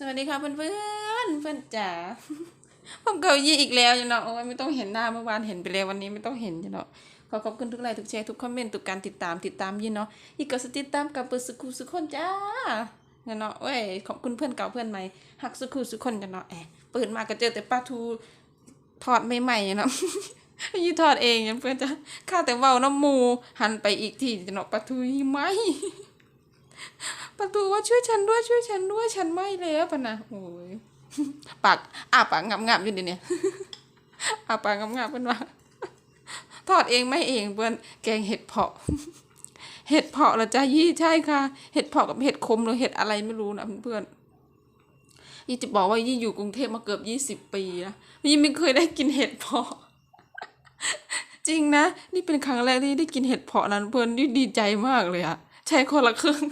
สวัสดีค่ะเพื่อนเพื่อนเพื่อนจ๋าผมเกายี่อีกแล้วจ้ะเนาะโอ้ยไม่ต้องเห็นหน้าเมื่อวานเห็นไปแล้ววันนี้ไม่ต้องเห็นจ้ะเนาะขอขอบคุณทุกไลค์ทุกแชร์ทุกคอมเมนต์ทุกการติดตามติดตามยี่เนาะอีกก็สติดตามกับเปิดสกูสุกคนจ้าเนี่ยเนาะเว้ยขอบคุณเพื่อนเก่าเพื่อนใหม่หักสกูสุกคนจ้ะเนาะแอบเปิดมาก็เจอแต่ปลาทูทอดใหม่ๆเนาะยี่ทอดเองจ้ะเพื่อนจ้าข้าแต่เว้าน้ำมูหันไปอีกทีจ้ะเนาะปลาทูยี่ไหม ประตูว่าช่วยฉันด้วยช่วยฉันด้วยฉันไม่แล้วปะนะโอ้ยปากอ้าปากงับๆอยู่ดิเนี่ยอ้าปากงับๆเป็นว่าทอดเองไม่เองเพื่อนแกงเห็ดเผาะ เห็ดเผาะเหรอจ้ายี่ใช่ค่ะ เห็ดเผาะกับเห็ดคมหรือเห็ดอะไรไม่รู้นะเพื่อนยี่จะบอกว่ายี่อยู่กรุงเทพมาเกือบยี่สิบปีนะยี่ไม่เคยได้กินเห็ดเผาะ จริงนะ นี่เป็นครั้งแรกที่ได้กินเห็ดเผาะนั้นเพื่อนนี่ดีใจมากเลยอะใช้คนละครึ่ง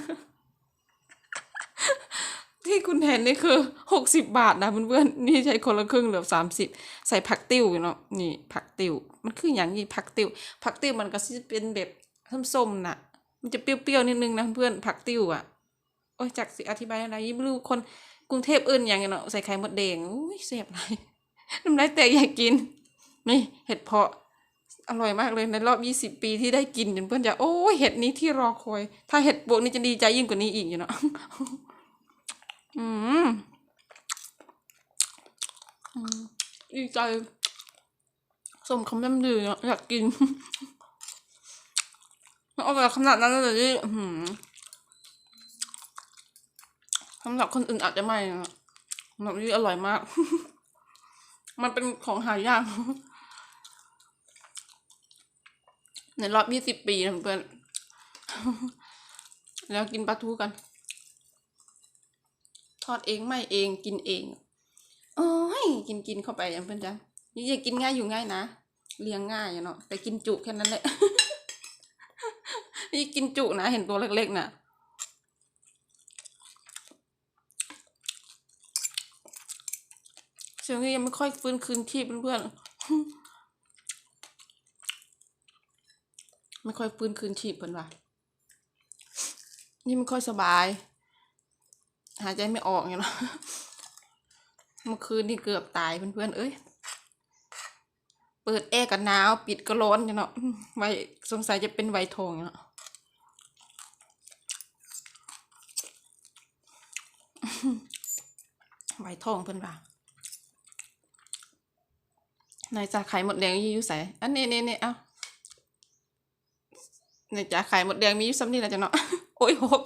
ที่คุณเห็นนี่คือหกสิบบาทนะเพื่อนๆนี่ใช้คนละครึ่งเหลือสามสิบใส่ผักติ้วอยู่เนาะนี่ผักติ้วมันคืออย่างนี้ผักติ้วผักติ้วมันก็จะเป็นแบบส้มๆน่ะ มันจะเปรี้ยวๆนิดนึงนะเพื่อนผักติ้วอะโอ้ยจากสิอธิบายอะไรยิ่งรู้คนกรุงเทพเอื่นอย่างเนาะใส่ไข่มดแดงอุ้ยเสียบไรน้ำลายแตกอยากกินนี่เห็ดเพาะอร่อยมากเลยในรอบยี่สิบปีที่ได้กินจนเพื่อนจะโอ้เห็ดนี้ที่รอคอย ถ้าเห็ดบวกนี่จะดีใจยิ่งกว่านี้อีกอยู่เนาะ อืมดีใจสมคำล่ำลืออะอยากกินเอาแบบขนาดนั้นเลยที่สำหรับคนอื่นอาจจะไม่นะสำหรับนี่อร่อยมาก มันเป็นของหายาก ในรอบยี่สิบปีนะเพื่อน แล้วกินปลาทูกัน ทอดเองไม่เองกินเองโอ้ยกินกินเข้าไปอย่างเพื่อนจ้ะนี่จะกินง่ายอยู่ง่ายนะเลี้ยงง่ายเนาะแต่กินจุแค่นั้นแหละนี่กินจุนะเห็นตัวเล็กๆน่ะเชียงนี้ยังไม่ค่อยฟื้นคืนชีพเพื่อนๆไม่ค่อยฟื้นคืนชีพเพิ่อนว่านี่ไม่ค่อยสบาย หายใจไม่ออกอย่างเนาะเมื่อคืนนี่เกือบตายเพื่อนๆเอ้ยเปิดแอร์กันหนาว ปิดก็ร้อนเนาะไวสงสัยจะเป็นไวทองเนาะไวทองเพื่อนว่าในจาไข่หมดแดงยี่ยู่ใส่อันนี้นี่นี่เอ้าในจ่าไข่หมดแดงมียู่ซ้ำนี่แหละจ้ะเนาะโอ้ยหก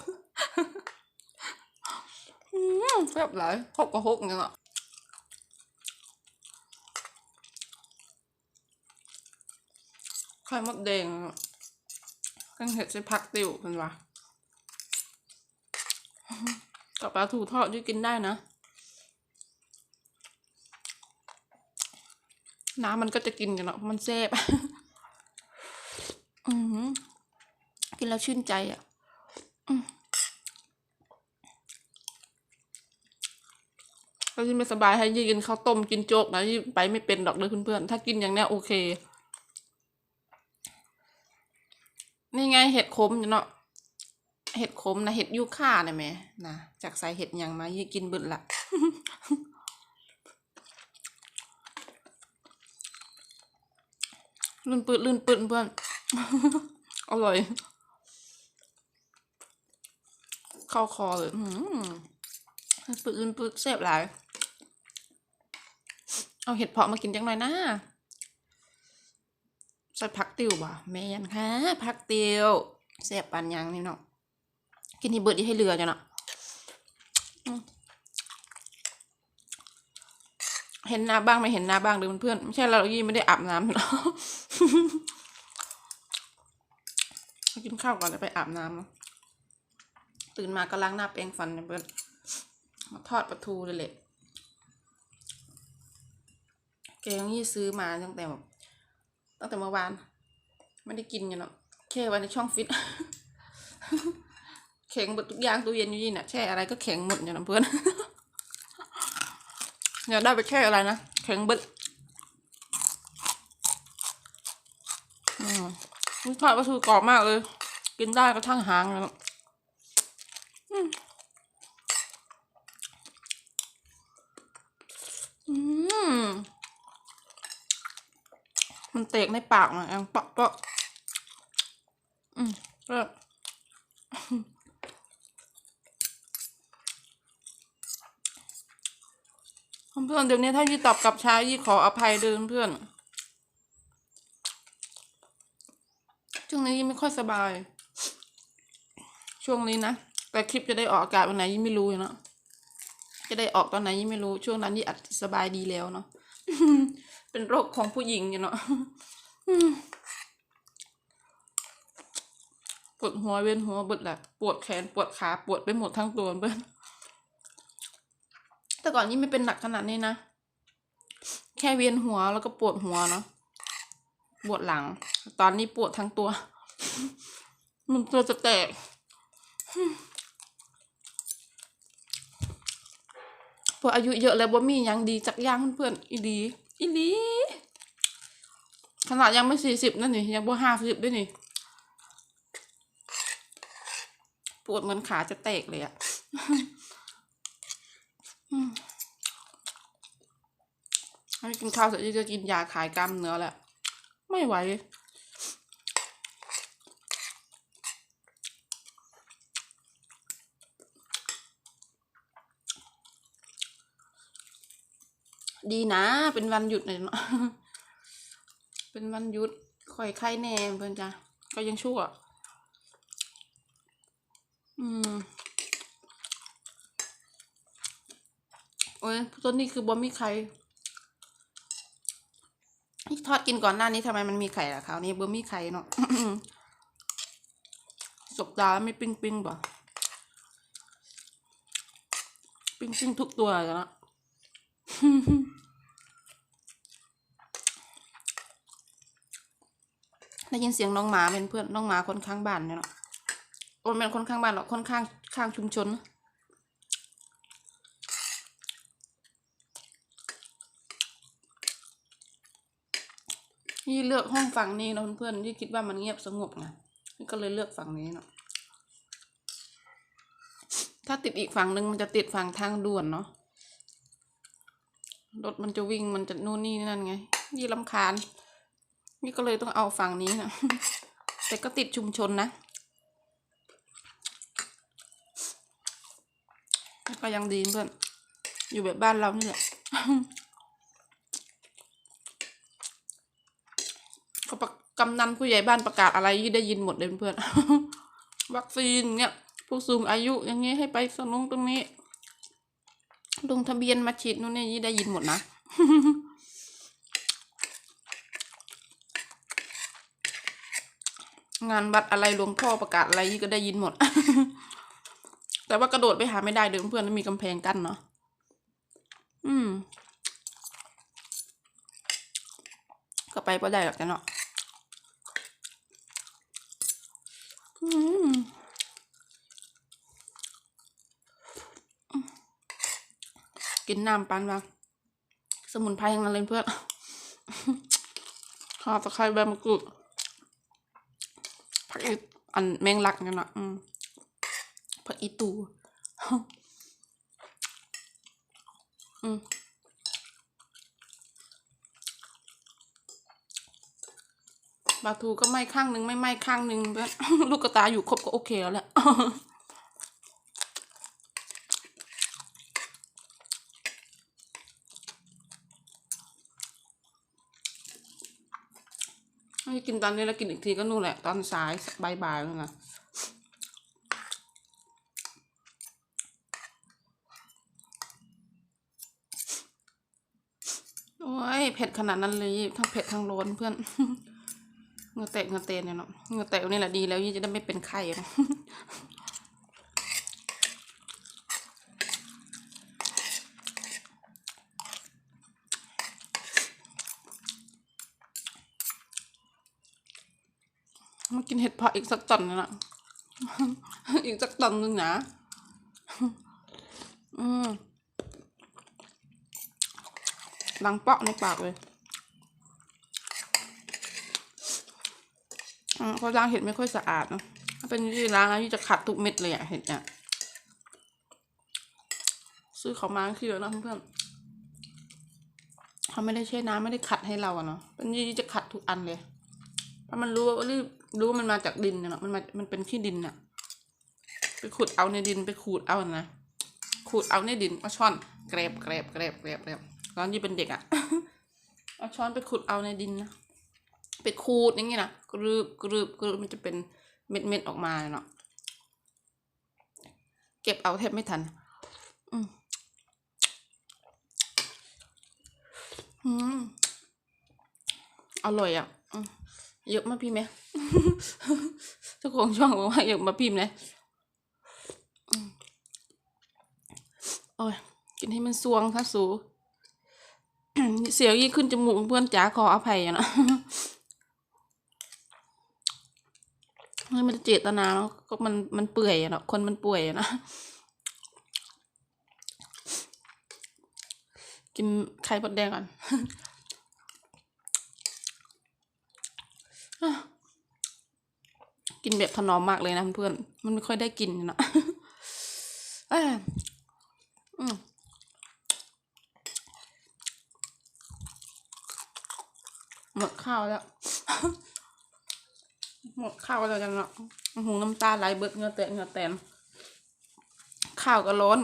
อืมแซ่บหลายหกก็หกเนี่ยเนาะไข่มดแดงกังเห็ดใส่ผักติวเป็นวะกับปลาถูทอดที่กินได้นะ น้ำมันก็จะกินกันเนาะมันแซ่บอือหือกินแล้วชื่นใจอะอืมถ้าที่ไม่สบายให้ยี่กินข้าวต้มกินโจ๊กนะยี่ไปไม่เป็นดอกเลยเพื่อนๆถ้ากินอย่างเนี้ยโอเค นี่ไงเห็ดขมเนาะเห็ดขมนะเห็ดยูค่าเนี่ยแหม่นะจากสายเห็ดยังมายี่กินบึดละลื่นปืดลื่นปืดเพื่อนอร่อย เข้าคอเลย อืมลื่นปืดลื่นปืดแซ่บหลาย เอาเห็ดเพาะมากินจังหน่อยนะใส่ผักติวบ่ะแม่นค่ะผักติวแซ่บปานยังนี่เนาะกินที่เบิดที่ให้เรือจ้ะเนาะเห็นหน้าบ้างไม่เห็นหน้าบ้างเด้อเพื่อนๆไม่ใช่เรายี่ไม่ได้อาบน้ำเนาะกินข้าวก่อนจะไปอาบน้ำเนาะตื่นมาก็ล้างหน้าแปรงฟันเนี่ยเพื่อนมาทอดปลาทูเลยแหละ แกงนี่ซื้อมาตั้งแต่ตั้งแต่เมื่อวานไม่ได้กินกันเนาะแค่ไว้ในช่องฟิตแข็งหมดทุกอย่างตู้เย็นอยู่นี่น่ะแช่อะไรก็แข็งหมดอย่างนั้นเพื่อนอยาได้ไปแช่อะไรนะแข็งบึดนี่ทอดปลาทูกรอบมากเลย กินได้ก็ทั้งหางแล้วอืม มันเตกในปากมันยังปะเปะอืมก็เพื่อนเดี๋ยวนี้ถ้ายี่ตอบกลับช้ายี่ขออภัยเดินเพื่อนช่วงนี้ยี่ไม่ค่อยสบาย ช่วงนี้นะ แต่คลิปจะได้ออกอากาศวันไหนยี่ไม่รู้เนาะจะได้ออกตอนไหนยี่ไม่รู้ ช่วงนั้นยี่อาจจะสบายดีแล้วเนาะ เป็นโรคของผู้หญิงอยู่เนาะปวดหัวเวียนหัวเบิดแหละปวดแขนปวดขาปวดไปหมดทั้งตัวเบิ้ลแต่ก่อนยี่ไม่เป็นหนักขนาดนี้นะแค่เวียนหัวแล้วก็ปวดหัวเนาะปวดหลัง ตอนนี้ปวดทั้งตัวมันตัวจะแตก พออายุเยอะแล้วบ่มียังดีจักย่างเพื่อนอีดีอีดีขนาดยังไม่สี่สิบนั่นนี่ยังบ่ห้าสิบด้วยนี่ ปวดเหมือนขาจะแตกเลยอะให้กินข้าวเสร็จจะกินยาขายกล้ามเนื้อแหละ ไม่ไหว ดีนะ เป็นวันหยุดเลยเนาะเป็นวันหยุดค่อยไข้แน่เพื่อนจ้ะก็ยังชั่ว อืมโอ้ยต้นนี้คือบ่มีไข่ทอดกินก่อนหน้านี้ทำไมมันมีไข่ล่ะคราวนี้บ่มีไข่เนาะสกดาไม่ปิ้งปิ้งๆบ่ปิ้งปิ้งทุกตัวเลยนะ ได้ยินเสียงน้องหมาเป็นเพื่อนน้องหมาคนข้างบ้านเนี่ยเนาะโอ้ยเป็นคนข้างบ้านหรอกคนข้างข้างชุมชน นี่เลือกห้องฝั่งนี้นะเพื่อนๆที่คิดว่ามันเงียบสงบไงก็เลยเลือกฝั่งนี้เนาะถ้าติดอีกฝั่งหนึ่งมันจะติดฝั่งทางด่วนเนาะรถมันจะวิ่งมันจะนู่นนี่นั่นไง ยี่ลำคาญ นี่ก็เลยต้องเอาฝั่งนี้นะแต่ก็ติดชุมชนนะก็ยังดีเพื่อน อยู่แบบบ้านเรานี่แหละเขาประกำนันผู้ใหญ่บ้านประกาศอะไรยี่ได้ยินหมดเลยเพื่อน วัคซีนเนี่ยผู้สูงอายุอย่างงี้ให้ไปสนุงตรงนี้ ลงทะเบียนมาฉีดนู่นนี่ยี่ได้ยินหมดนะ งานวัดอะไรหลวงพ่อประกาศอะไรยี่ก็ได้ยินหมด แต่ว่ากระโดดไปหาไม่ได้เดิมเพื่อนมีกำแพงกั้นเนาะอืม ก็ไปก็ได้หรอกจ้ะเนาะอืมกินน้ำปันบ้างสมุนไพรทั้งนั้นเลยเพื่อนข้าวตะไคร้ใบมะกรูดผัก อันแมงลักเนี่ยเนะอืมผักอีตูอืมปลาทูก็ไหม้ข้างนึงไม่ไหม้ข้างนึงลูกกระตาอยู่ครบก็โอเคแล้วแหละ ไม่กินตอนนี้แล้วกินอีกทีก็นู่นแหละ ตอนสายบ่ายนั่นนะโอ้ยเผ็ดขนาดนั้นเลยทั้งเผ็ดทั้งร้อนเพื่อนเงือแตะเงือเตนเนี่ยเนาะเงือแตะนี่แหละดีแล้วยี่จะได้ไม่เป็นไข้นะ มากินเห็ดเผาะอีกสักตอนนึงนะอีกสักตอนนึงนะ อืมดังเปาะในปากเลยอืมเพราะล้างเห็ดไม่ค่อยสะอาดเนอะถ้าเป็นที่ล้างแล้วที่จะขัดทุกเม็ดเลยอะเห็ดเนี่ยซื้อเขามาคือเยอะนะเพื่อนเขาไม่ได้ใช้น้ำไม่ได้ขัดให้เราอะเนาะเป็นยี่จะขัดทุกอันเลย เพราะมันรู้ว่ารีบรู้ว่ามันมาจากดินเนาะมันมามันเป็นขี้ดินอะไปขุดเอาในดินไปขูดเอานะขูดเอาในดินเอาช้อนแกรบแกรบแกรบแกรบแกรบตอนยี่เป็นเด็กอะเอาช้อนไปขุดเอาในดินนะไปขูดอย่างงี้นะกรึบกรึบกรึบมันจะเป็นเม็ดเม็ดออกมาเนาะเก็บเอาแทบไม่ทัน อืมอืมอร่อยอะ เยอะมาพี่ไหมเจ้าของช่องบอกว่าเยอะมาพิมพ์เลยโอ้ยกินให้มันสวงค่ะสูเสียวยี่งขึ้นจมูกเพื่อนจ๋าขออภัยอะนะไม่มันเจตนาเนาะก็มันมันเปื่อยอะเนาะคนมันป่วยอะนะกินไข่มดแดงก่อน กินแบบถนอมมากเลยนะเพื่อน มันไม่ค่อยได้กินเนาะเอ้ยอืมหมดข้าวแล้ว หมดข้าวแล้วจังเนาะหูน้ำตาไหลเบิดเงือแตกเงือแตน ข้าวก็ร้อน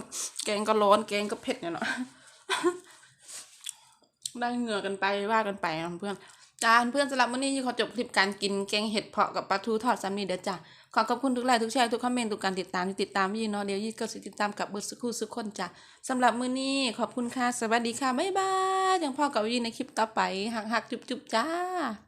แกงก็ร้อน แกงก็เผ็ดเนี่ยเนาะได้เหงื่อกันไปว่ากันไปนะเพื่อน จ้าเพื่อนสำหรับวันนี้ที่ขอจบคลิปการกินแกงเห็ดเพาะกับปลาทูทอดซ้ำนี่เด้อจ้าขอขอบคุณทุกไลค์ทุกแชร์ทุกคอมเมนต์ทุกการติดตามที่ติดตามยี่เนาะเดี๋ยวยี่ก็สิติดตามกับเบิร์ดสุขุสุกคนจ้าสำหรับมื้อนี้ขอบคุณค่ะสวัสดีค่ะบ๊ายบายยังพ่อกับยี่ในคลิปต่อไปหักหักจุบจุบจ้า